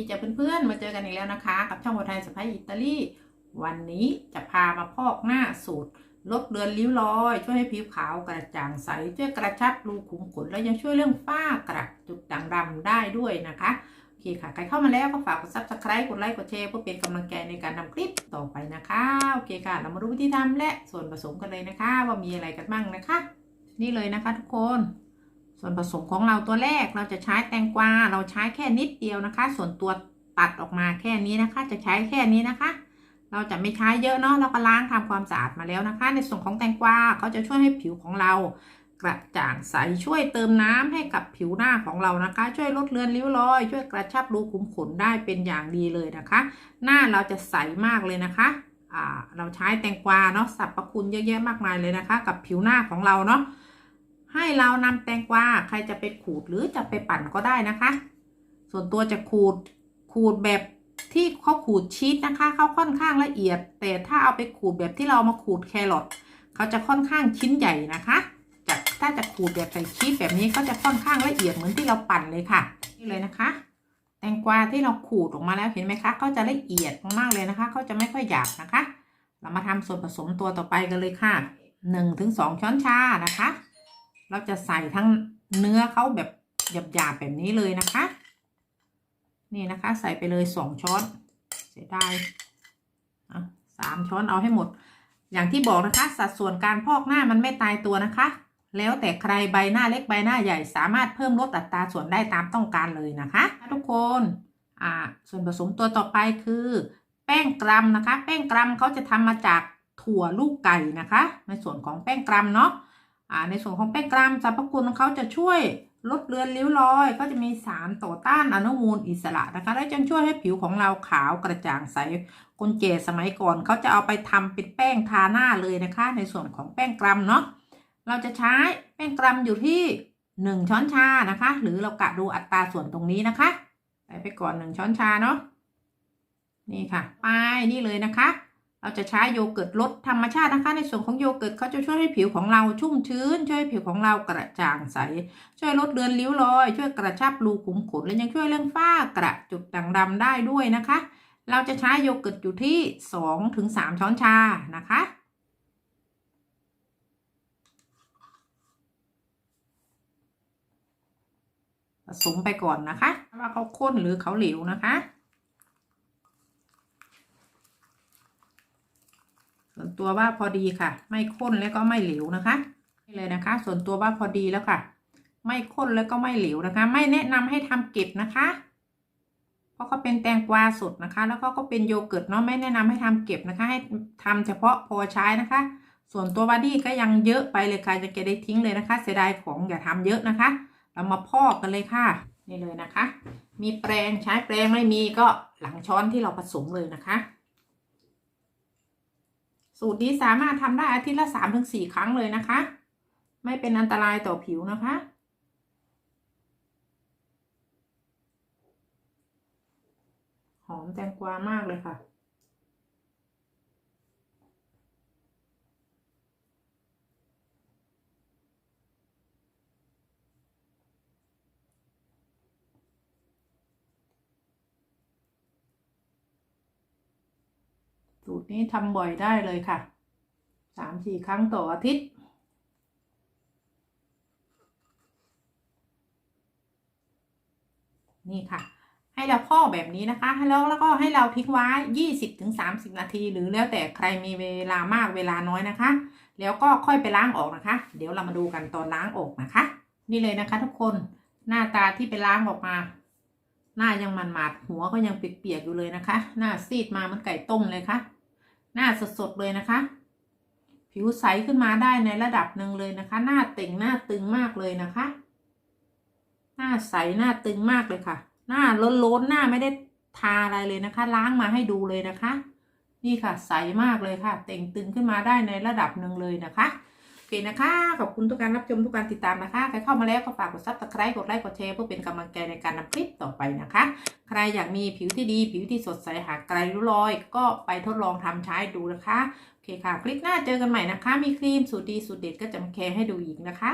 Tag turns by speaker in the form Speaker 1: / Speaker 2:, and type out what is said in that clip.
Speaker 1: ดีจ้ะเพื่อนๆ มาเจอกันอีกแล้วนะคะ กับช่องวัวไทยสไปอิตาลีวันนี้จะพามาพอกหน้าสูตร ลดเลือนริ้วรอย ช่วยให้ผิวขาวกระจ่างใส ช่วยกระชับรูขุมขน และยังช่วยเรื่องฝ้ากระจุดด่างดำได้ด้วยนะคะโอเคค่ะ ใครเข้ามาแล้วก็ฝากกด subscribe กดไลค์กดแชร์เพื่อเป็นกำลังใจในการทำคลิปต่อไปนะคะโอเคค่ะ เรามาดูวิธีทำและส่วนผสมกันเลยนะคะ ว่ามีอะไรกันบ้างนะคะ นี่เลยนะคะทุกคน ส่วนผสมของเราตัวแรกเราจะใช้แตงกวาเราใช้แค่นิดเดียวนะคะ ส่วนตัวตัดออกมาแค่นี้นะคะ จะใช้แค่นี้นะคะ เราจะไม่ใช้เยอะเนาะเราก็ล้างทำความสะอาดมาแล้วนะคะ ในส่วนของแตงกวาเขาจะช่วยให้ผิวของเรากระจ่างใสช่วยเติมน้ำให้กับผิวหน้าของเรานะคะ ช่วยลดเลือนริ้วรอย ช่วยกระชับรูขุมขนได้เป็นอย่างดีเลยนะคะ หน้าเราจะใสมากเลยนะคะเราใช้แตงกวาเนาะสรรพคุณเยอะแยะมากมายเลยนะคะ กับผิวหน้าของเราเนาะ ให้เรานำแตงกวาใครจะไปขูดหรือจะไปปั่นก็ได้นะคะ ส่วนตัวจะขูดขูดแบบที่เขาขูดชีสนะคะเขาค่อนข้างละเอียด แต่ถ้าเอาไปขูดแบบที่เรามาขูดแครอทเขาจะค่อนข้างชิ้นใหญ่นะคะจะถ้าจะขูดแบบใส่ชีสแบบนี้ก็จะค่อนข้างละเอียดเหมือนที่เราปั่นเลยค่ะ นี่เลยนะคะ แตงกวาที่เราขูดออกมาแล้วเห็นไหมคะก็จะละเอียดมากๆเลยนะคะเขาจะไม่ค่อยหยาบนะคะ เรามาทำส่วนผสมตัวต่อไปกันเลยค่ะหนึ่งถึงสองช้อนชานะคะ เราจะใส่ทั้งเนื้อเขาแบบหยาบๆแบบนี้เลยนะคะ นี่นะคะ ใส่ไปเลยสองช้อน เสียดายสามช้อนเอาให้หมด อย่างที่บอกนะคะ สัดส่วนการพอกหน้ามันไม่ตายตัวนะคะ แล้วแต่ใครใบหน้าเล็กใบหน้าใหญ่สามารถเพิ่มลดอัตราส่วนได้ตามต้องการเลยนะคะ ทุกคนอ่าส่วนผสมตัวต่อไปคือ แป้งกรัมนะคะ แป้งกรัมเขาจะทำมาจากถั่วลูกไก่นะคะ ในส่วนของแป้งกรัมเนาะ ในส่วนของแป้งกรัมสรรพคุณของเขาจะช่วยลดเลือนริ้วรอย ก็จะมีสารต่อต้านอนุมูลอิสระนะคะ และจะช่วยให้ผิวของเราขาวกระจ่างใสคนเจสมัยก่อนเขาจะเอาไปทำเป็นแป้งทาหน้าเลยนะคะ ในส่วนของแป้งกรัมเนาะเราจะใช้แป้งกรัมอยู่ที่หนึ่งช้อนชานะคะ หรือเรากะดูอัตราส่วนตรงนี้นะคะใส่ไปก่อนหนึ่งช้อนชาเนาะนี่ค่ะ ไปนี่เลยนะคะ เราจะใช้โยเกิร์ตรสธรรมชาตินะคะ ในส่วนของโยเกิร์ตเขาจะช่วยให้ผิวของเราชุ่มชื้น ช่วยให้ผิวของเรากระจ่างใส ช่วยลดเลือนริ้วรอย ช่วยกระชับรูขุมขน และยังช่วยเรื่องฝ้ากระจุดด่างดำได้ด้วยนะคะ เราจะใช้โยเกิร์ตอยู่ที่2ถึง3ช้อนชานะคะผสมไปก่อนนะคะ ว่าเขาข้นหรือเขาเหลวนะคะ ส่วนตัวว่าพอดีค่ะ ไม่ข้นแล้วก็ไม่เหลวนะคะนี่เลยนะคะ ส่วนตัวว่าพอดีแล้วค่ะ ไม่ข้นแล้วก็ไม่เหลวนะคะ ไม่แนะนำให้ทำเก็บนะคะ เพราะเขาเป็นแตงกวาสดนะคะ แล้วก็ก็เป็นโยเกิร์ตเนาะไม่แนะนำให้ทำเก็บนะคะ ให้ทำเฉพาะพอใช้นะคะ ส่วนตัวบาดี้ก็ยังเยอะไปเลยค่ะจะเก็บได้ทิ้งเลยนะคะ เสียดายของอย่าทำเยอะนะคะ เรามาพอกกันเลยค่ะนี่เลยนะคะ มีแปรงใช้แปรงไม่มีก็หลังช้อนที่เราผสมเลยนะคะ สูตรนี้สามารถทำได้อาทิตย์ละสามถึงสี่ครั้งเลยนะคะ ไม่เป็นอันตรายต่อผิวนะคะ หอมแตงกวามากเลยค่ะ สูตรนี้ทำบ่อยได้เลยค่ะสามสี่ครั้งต่ออาทิตย์ นี่ค่ะ ให้เราพ่อแบบนี้นะคะแล้วแล้วก็ให้เราทิ้งไว้ยี่สิบถึงสามสิบนาที หรือแล้วแต่ใครมีเวลามากเวลาน้อยนะคะ แล้วก็ค่อยไปล้างออกนะคะ เดี๋ยวเรามาดูกันตอนล้างออกนะคะ นี่เลยนะคะ ทุกคนหน้าตาที่ไปล้างออกมา หน้ายังมันหมาดหัวก็ยังเปียกๆอยู่เลยนะคะ หน้าซีดมาเหมันไก่ต้มเลยค่ะ หน้าสดๆเลยนะคะ ผิวใสขึ้นมาได้ในระดับหนึ่งเลยนะคะ หน้าเต่งหน้าตึงมากเลยนะคะ หน้าใสหน้าตึงมากเลยค่ะ หน้าล้นๆหน้าไม่ได้ทาอะไรเลยนะคะ ล้างมาให้ดูเลยนะคะ นี่ค่ะใสมากเลยค่ะ เต่งตึงขึ้นมาได้ในระดับหนึ่งเลยนะคะ เคนะคะ ขอบคุณทุกการรับชมทุกการติดตามนะคะ ใครเข้ามาแล้วก็ฝากกดซับสไครต์กดไลค์กดแชร์เพื่อเป็นกำลังใจในการนำคลิปต่อไปนะคะ ใครอยากมีผิวที่ดี ผิวที่สดใสหาไกลริ้วรอย ก็ไปทดลองทำใช้ดูนะคะ โอเคค่ะ คลิปหน้าเจอกันใหม่นะคะ มีครีมสูตรดีสูตรเด็ดก็จะมาแชร์ให้ดูอีกนะคะ